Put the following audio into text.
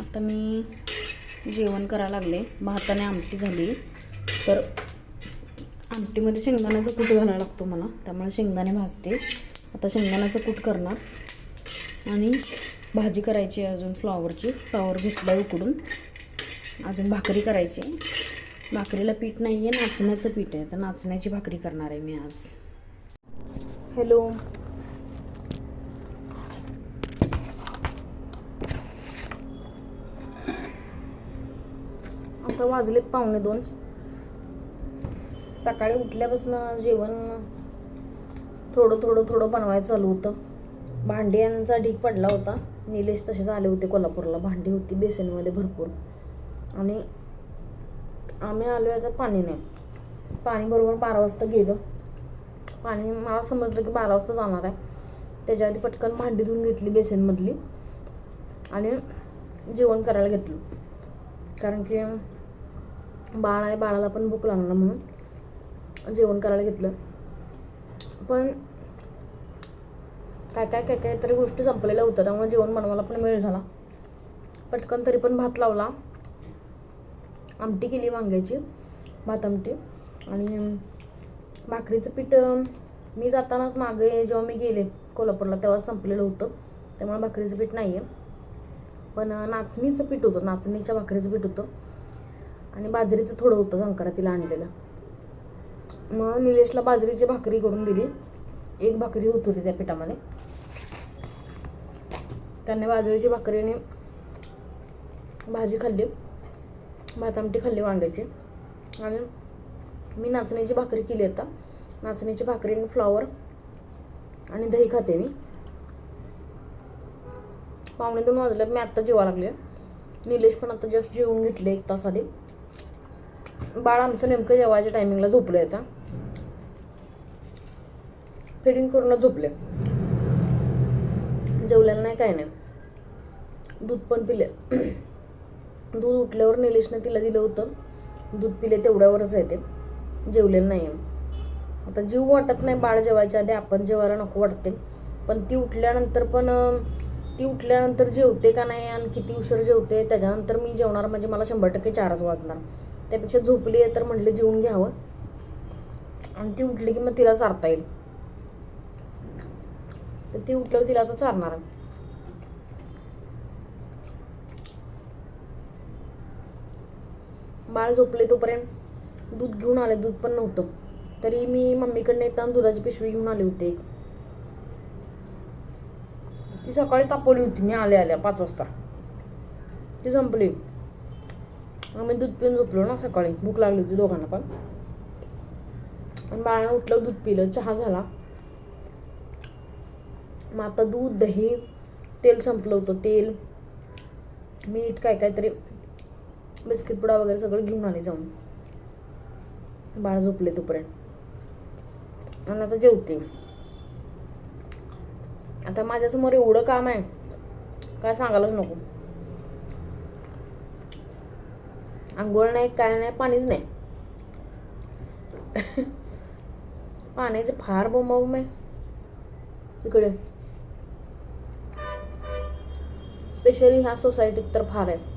आता मी जेवण करायला लागले. भाताने आमटी झाली. तर आमटीमध्ये शेंगदाण्याचा कूट घालायला लागतो मला. त्यामुळे शेंगदाणे भाजते. आता शेंगदाण्याचं कूट करणार. आणि भाजी करायची आहे अजून फ्लॉवरची. फ्लॉवर घेतला उकडून. अजून भाकरी करायची आहे. भाकरीला पीठ नाही आहे नाचण्याचं पीठ आहे. तर नाचण्याची भाकरी करणार आहे मी आज. हॅलो. आता वाजलेत पावणे दोन. सकाळी उठल्यापासून जेवण थोडं थोडं थोडं बनवायचं चालू होतं. भांड्यांचा ढीक पडला होता. निलेश तसेच आले होते कोल्हापूरला. भांडी होती बेसनमध्ये भरपूर. आणि आम्ही आलो याचं पाणी नाही. पाणी बरोबर बारा वाजता गेलं. पाणी मला समजलं की बारा वाजता जाणार आहे. त्याच्या आधी पटकन भांडी धुवून घेतली बेसनमधली. आणि जेवण करायला घेतलं. कारण की बाळ आहे बाळाला पण भूक लागणार म्हणून जेवण करायला घेतलं. पण काय काय काय काय तरी गोष्टी संपलेल्या होत्या त्यामुळे जेवण बनवायला पण वेळ झाला. पटकन तरी पण भात लावला. आमटी केली वांग्याची भात आमटी. आणि भाकरीचं पीठ मी जातानाच मागे जेव्हा मी गेले कोल्हापूरला तेव्हा संपलेलं होतं. त्यामुळे भाकरीचं पीठ नाही आहे पण नाचणीचं पीठ होतं नाचणीच्या भाकरीचं पीठ होतं. आणि बाजरीचं थोडं होतं संक्रांतीला आणलेलं. मग निलेशला बाजरीची भाकरी करून दिली. एक भाकरी होत होती त्या पिठामध्ये. त्याने बाजरीची भाकरीने भाजी खाल्ली. भात आमटी खाल्ली वांग्याची. आणि मी नाचण्याची भाकरी केली आता. नाचणीची भाकरी आणि फ्लॉवर आणि दही खाते मी. पावणे दोन वाजले मी आत्ता जेवा लागले. निलेश पण आता जस्ट जेवून घेतले एक तास आधी. बाळ आमचं नेमकं जेवायच्या टायमिंगला झोपलं आता. फिडिंग करूनच झोपले जेवलेलं नाही काय नाही. दूध पण पिले दूध उठल्यावर निलेशने तिला दिलं होतं. दूध पिले तेवढ्यावरच आहे ते. जेवलेलं नाही आता जीव वाटत नाही बाळ जेवायच्या आधी आपण जेवायला नको वाटते. पण ती उठल्यानंतर पण ती उठल्यानंतर जेवते का नाही आणि किती उशीर जेवते त्याच्यानंतर मी जेवणार म्हणजे मला शंभर टक्के चारच वाजणार. त्यापेक्षा झोपली आहे तर म्हटलं जेवून घ्यावं. आणि ती उठली की मग तिला चारता येईल. तर ती उठल्यावर तिला आता चारणार आहे. बाळ झोपले तोपर्यंत दूध घेऊन आले. दूध पण नव्हतं. तरी मी मम्मीकडनं येताना दुधाची पिशवी घेऊन आले होते. ती सकाळी तापवली होती. मी आले आल्या पाच वाजता. ती संपली. आम्ही दूध पिऊन झोपलो ना सकाळी. भूक लागली होती दोघांना पण. आणि बाळानं उठलं दूध पिलं. चहा झाला. मग आता दूध दही तेल संपलं होतं. तेल मीठ काय काहीतरी बिस्किट पुडा वगैरे सगळं घेऊन आले जाऊन. बाळ झोपले तोपर्यंत. आणि आता जेवते. आता माझ्यासमोर एवढं काम आहे. काय सांगायलाच नको. आंघोळ नाही काय नाही पाणीच नाही. पाण्याचे फार बोंबाबोंब आहे. इकडे. स्पेशली ह्या सोसायटीत तर फार आहे.